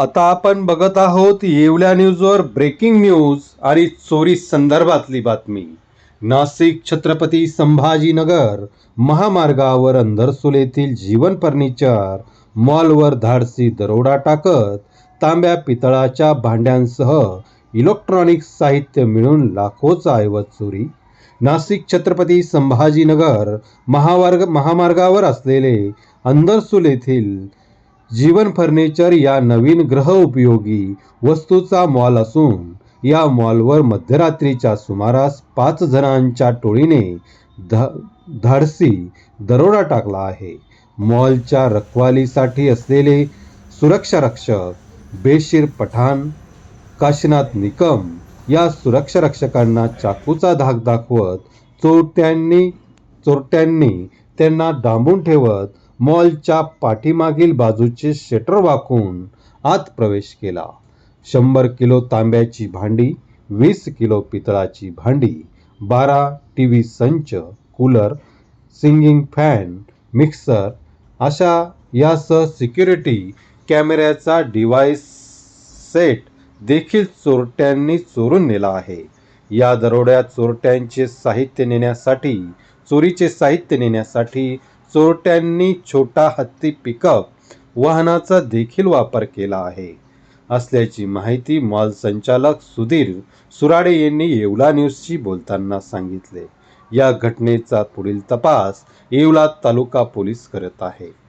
आता आपण बघत आहोत येवल्या न्यूजवर ब्रेकिंग न्यूज आणि चोरी संदर्भातली बातमी. नाशिक छत्रपती संभाजीनगर महामार्गावर अंधरसुल येथील जीवन फर्निचर मॉलवर धाडसी दरोडा टाकत तांब्या पितळाच्या भांड्यांसह इलेक्ट्रॉनिक साहित्य मिळून लाखोचा ऐवज चोरी. नाशिक छत्रपती संभाजीनगर महामार्ग महामार्गावर असलेले अंधरसूल येथील जीवन फर्निचर या नवीन ग्रह उपयोगी वस्तूचा मॉल असून या मॉलवर मध्यरात्रीच्या सुमारास पाच जणांच्या टोळीने ध धाडसी दरोडा टाकला आहे. मॉलच्या रखवालीसाठी असलेले सुरक्षा रक्षक बेशीर पठाण काशीनाथ निकम या सुरक्षा रक्षकांना चाकूचा धाक दाखवत चोरट्यांनी चोरट्यांनी त्यांना डांबून ठेवत मॉलच्या पाठीमागील बाजूचे शटर वाकून आत प्रवेश केला. शंभर किलो तांब्याची भांडी वीस किलो पितळाची भांडी बारा टी व्ही संच कूलर सिंगिंग फॅन मिक्सर अशा यासह सिक्युरिटी कॅमेऱ्याचा डिव्हाइस सेट देखील चोरट्यांनी चोरून नेला आहे. या दरोड्यात चोरट्यांचे साहित्य नेण्यासाठी चोरीचे साहित्य नेण्यासाठी चोरट्यांनी छोटा हत्ती पिकअप वाहनाचा देखील वापर केला आहे. असल्याची माहिती मॉल संचालक सुधीर सुराडे यांनी येवला न्यूजशी बोलताना सांगितले. या घटनेचा पुढील तपास येवला तालुका पोलीस करत आहे.